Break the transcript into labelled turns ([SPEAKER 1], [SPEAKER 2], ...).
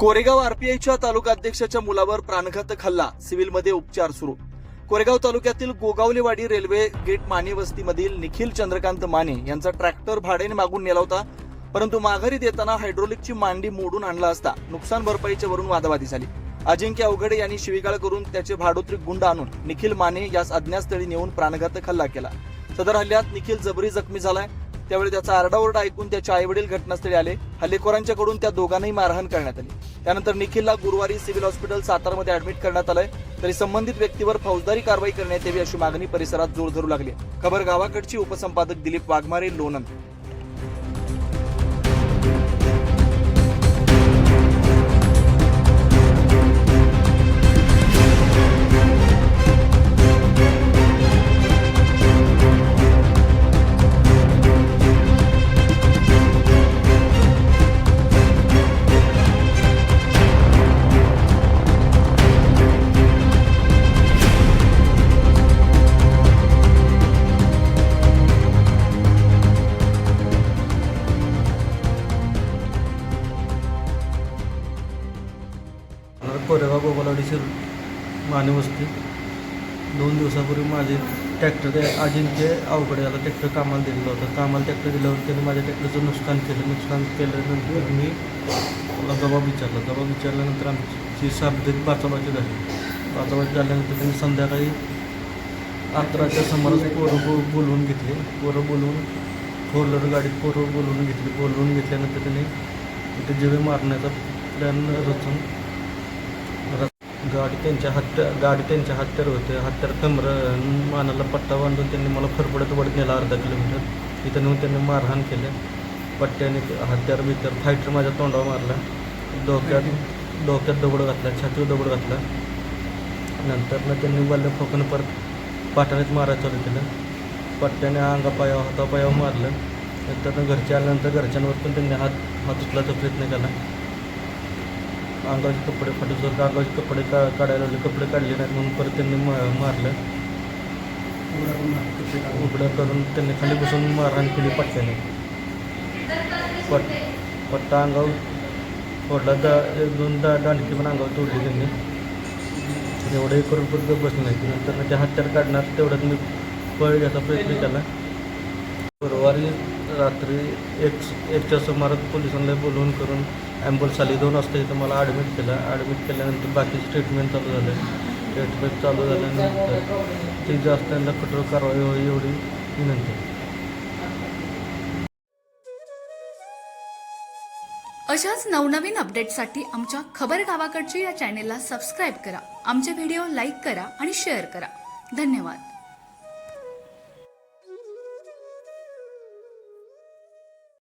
[SPEAKER 1] कोरेगाव आरपीआयच्या तालुकाध्यक्षाच्या मुलावर प्राणघातक हल्ला सिव्हिलमध्ये उपचार सुरू. कोरेगाव तालुक्यातील गोगावलेवाडी रेल्वे गेट माने वस्तीमधील निखिल चंद्रकांत माने यांचा ट्रॅक्टर भाड्याने मागून नेला होता परंतु माघारी देताना हायड्रोलिकची मांडी मोडून आणला असता नुकसान भरपाईच्या वरून वादावादी झाली. अजिंक्य अवघडे यांनी शिवीगाळ करून त्याचे भाडोत्री गुंड आणून निखिल माने यास अज्ञातस्थळी नेऊन प्राणघातक हल्ला केला. सदर हल्ल्यात निखिल जबरी जखमी झालाय. त्यावेळी त्याचा आरडाओरडा ऐकून त्याचे आईवडील घटनास्थळी आले. हल्लेखोरांच्याकडून त्या दोघांनाही मारहाण करण्यात आली. त्यानंतर निखिलला गुरुवारी सिव्हिल हॉस्पिटल सातारमध्ये ऍडमिट करण्यात आलंय. तरी संबंधित व्यक्तीवर फौजदारी कारवाई करण्यात यावी अशी मागणी परिसरात जोर धरू लागली खबर गावाकडची उपसंपादक दिलीप वाघमारे लोणंद.
[SPEAKER 2] कोरेगाव गोपालवाडीची माने वस्ती. दोन दिवसापूर्वी माझे ट्रॅक्टर अजिंक्य अवघड याला ट्रॅक्टर कामाला दिलेलं होतं. कामाला ट्रॅक्टर दिल्यावर त्याने माझ्या ट्रॅक्टरचं नुकसान केलं. नुकसान केल्यानंतर मी मला जबाब विचारला. जबाब विचारल्यानंतर आमची शाब्दिक बाचाबाची झाली. बाचाबाची झाल्यानंतर त्यांनी संध्याकाळी अकराच्या सुमारास पोरं बो बोलवून घेतले. पोरं बोलवून फोर व्हीलर गाडीत पोरं बोलवून घेतली. बोलवून घेतल्यानंतर त्यांनी तिथे जेवे मारण्याचा प्लॅन रचून गाडी त्यांच्या हत्या गाडी त्यांच्या हत्यार होते. हत्यार कमर मानाला पट्टा बांधून त्यांनी मला फरफडत वडत नेला अर्धा किलोमीटर. इथं नेऊन त्यांनी मारहाण केलं. पट्ट्याने हत्यार बित्यार फायटर माझ्या तोंडावर मारला. डोक्यात डोक्यात दगड घातला छातीवर दगड घातला. नंतर ना त्यांनी वल्ल फोकून परत पाठानेच मारायला चालू केलं. पट्ट्याने अंगापायावर हातापायावर मारलं. नंतर घरच्या आल्यानंतर घरच्यांवर पण त्यांनी हात हात उचलायचा प्रयत्न केला. अंगाचे कपडे फाटूसर अंगाचे कपडे का काढायला लागले. कपडे काढले नाहीत म्हणून परत त्यांनी मा मारलं. उघडं करून त्यांनी खाली बसून मारहाण केली पट्ट्याने. पट पट्टा अंगावर फोडला. दा एक दोन दा दांडकी पण अंगावर तोडली त्यांनी. एवढंही करून पण बसले नाही. नंतर ते हत्यार काढणार तेवढ्यात मी पळ घ्यायचा प्रयत्न केला. गुरुवारी रात्री एक एकच्या सुमारात पोलिसांना बोलवून करून ॲम्ब्युलन्स आली दोन वाजता इथं मला ॲडमिट केलं. ॲडमिट केल्यानंतर बाकीचे ट्रीटमेंट चालू झालं. ट्रीटमेंट चालू झाल्यानंतर ती जास्त त्यांना कठोर कारवाई होईल एवढी विनंती
[SPEAKER 3] अशाच नवनवीन अपडेटसाठी आमच्या खबर गावाकडची या चॅनेलला सबस्क्राईब करा. आमचे व्हिडिओ लाईक करा आणि शेअर करा. धन्यवाद.